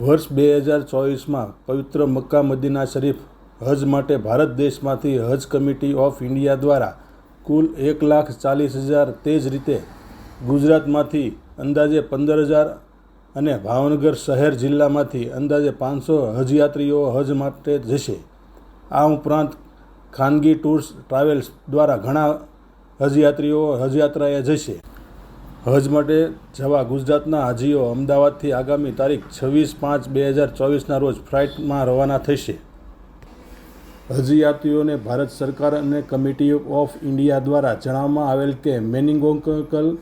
વર્ષ બે હજાર ચોવીસમાં પવિત્ર મક્કા મદીના શરીફ હજ માટે ભારત દેશમાંથી હજ કમિટી ઓફ ઇન્ડિયા દ્વારા કુલ એક લાખ ચાલીસ હજાર તે જ રીતે ગુજરાતમાંથી અંદાજે પંદર હજાર અને ભાવનગર શહેર જિલ્લામાંથી અંદાજે પાંચસો હજયાત્રીઓ હજ માટે જશે. આ ઉપરાંત ખાનગી ટૂર્સ ટ્રાવેલ્સ દ્વારા ઘણા હજયાત્રીઓ હજયાત્રાએ જશે. હજ માટે જવા ગુજરાતના હાજીઓ અમદાવાદથી આગામી તારીખ છવ્વીસ પાંચ બે હજાર ચોવીસના રોજ ફ્લાઇટમાં રવાના થશે. હજયાત્રીઓને ભારત સરકાર અને કમિટી ઓફ ઇન્ડિયા દ્વારા જણાવવામાં આવેલ કે મેનિંગોકલ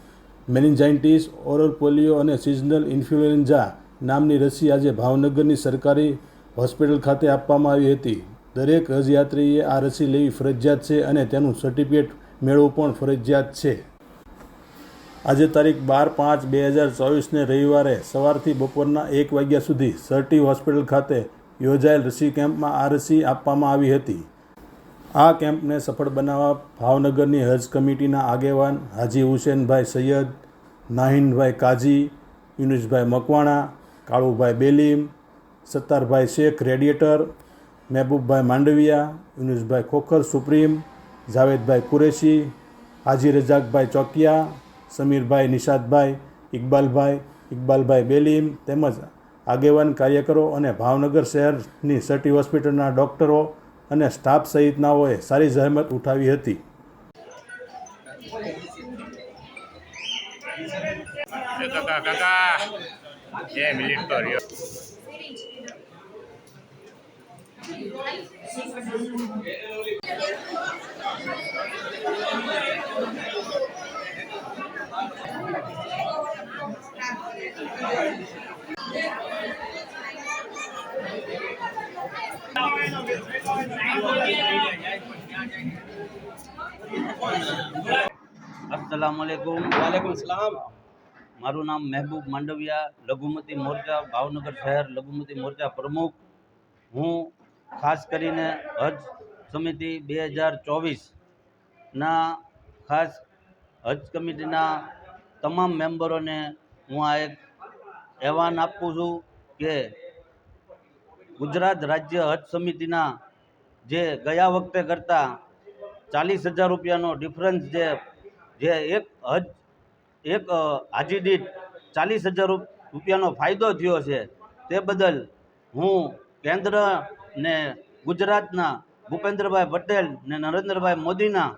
મેનિન્જાઇટિસ ઓરલ પોલિયો અને સિઝનલ ઇન્ફ્લુએન્ઝા નામની રસી આજે ભાવનગરની સરકારી હોસ્પિટલ ખાતે આપવામાં આવી હતી. દરેક હજયાત્રીએ આ રસી લેવી ફરજિયાત છે અને તેનું સર્ટિફિકેટ મેળવવું પણ ફરજિયાત છે. આજે તારીખ બાર પાંચ બે હજાર ચોવીસને રવિવારે સવારથી બપોરના એક વાગ્યા સુધી સરટી હોસ્પિટલ ખાતે યોજાયેલ રસી કેમ્પમાં આ રસી આપવામાં આવી હતી. આ કેમ્પને સફળ બનાવવા ભાવનગરની હજ કમિટીના આગેવાન હાજી હુસેનભાઈ સૈયદ, નાહિનભાઈ કાજી, યુનુસભાઈ મકવાણા, કાળુભાઈ બેલીમ, સત્તારભાઈ શેખ રેડિયેટર, મહેબૂબભાઈ માંડવિયા, યુનુસભાઈ ખોખર સુપ્રીમ, જાવેદભાઈ કુરેશી, હાજી રજાકભાઈ ચોકિયા સમીરભાઈ નિષાદભાઈ ઇકબાલભાઈ ઇકબાલભાઈ બેલીમ તેમજ આગેવાન કાર્યકરો અને ભાવનગર શહેરની સટી હોસ્પિટલના ડૉક્ટરો અને સ્ટાફ સહિતનાઓએ સારી જહેમત ઉઠાવી હતી. અસલામ વાલેકુમ વાલેકુમ સલામ મારું નામ મહેબૂબ માંડવિયા લઘુમતી મોરચા ભાવનગર શહેર લઘુમતી મોરચા પ્રમુખ. હું ખાસ કરીને હજ સમિતિ બે હજાર ચોવીસના ખાસ હજ કમિટીના તમામ મેમ્બરોને હું આ એક અહેવાન આપું છું કે ગુજરાત રાજ્ય હજ સમિતિના જે ગયા વખતે કરતાં ચાલીસ હજાર રૂપિયાનો ડિફરન્સ જે જે એક હજ, એક હાજી દીઠ ચાલીસ હજાર રૂપિયાનો ફાયદો થયો છે, તે બદલ હું કેન્દ્ર ને ગુજરાતના ભૂપેન્દ્રભાઈ પટેલ ને નરેન્દ્રભાઈ મોદીના,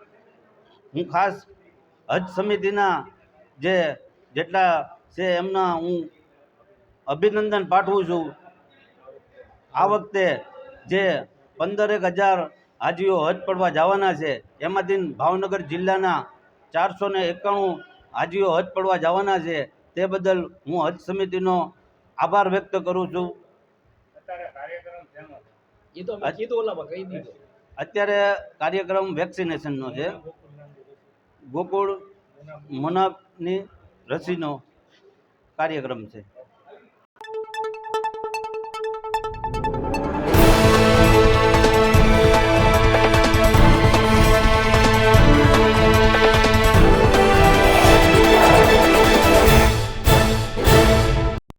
હું ખાસ હજ સમિતિના જે જેટલા છે એમના હું અભિનંદન પાઠવું છું. આ વખતે જે પંદરેક હજાર હાજીઓ હજ પડવા જવાના છે એમાંથી ભાવનગર જિલ્લાના ચારસો ને એકાણું હાજીઓ હજ પડવા જવાના છે તે બદલ હું હજ સમિતિનો આભાર વ્યક્ત કરું છું. અત્યારે કાર્યક્રમ વેક્સિનેશનનો છે. ગોકુળ મોનાની રસીનો કાર્યક્રમ છે.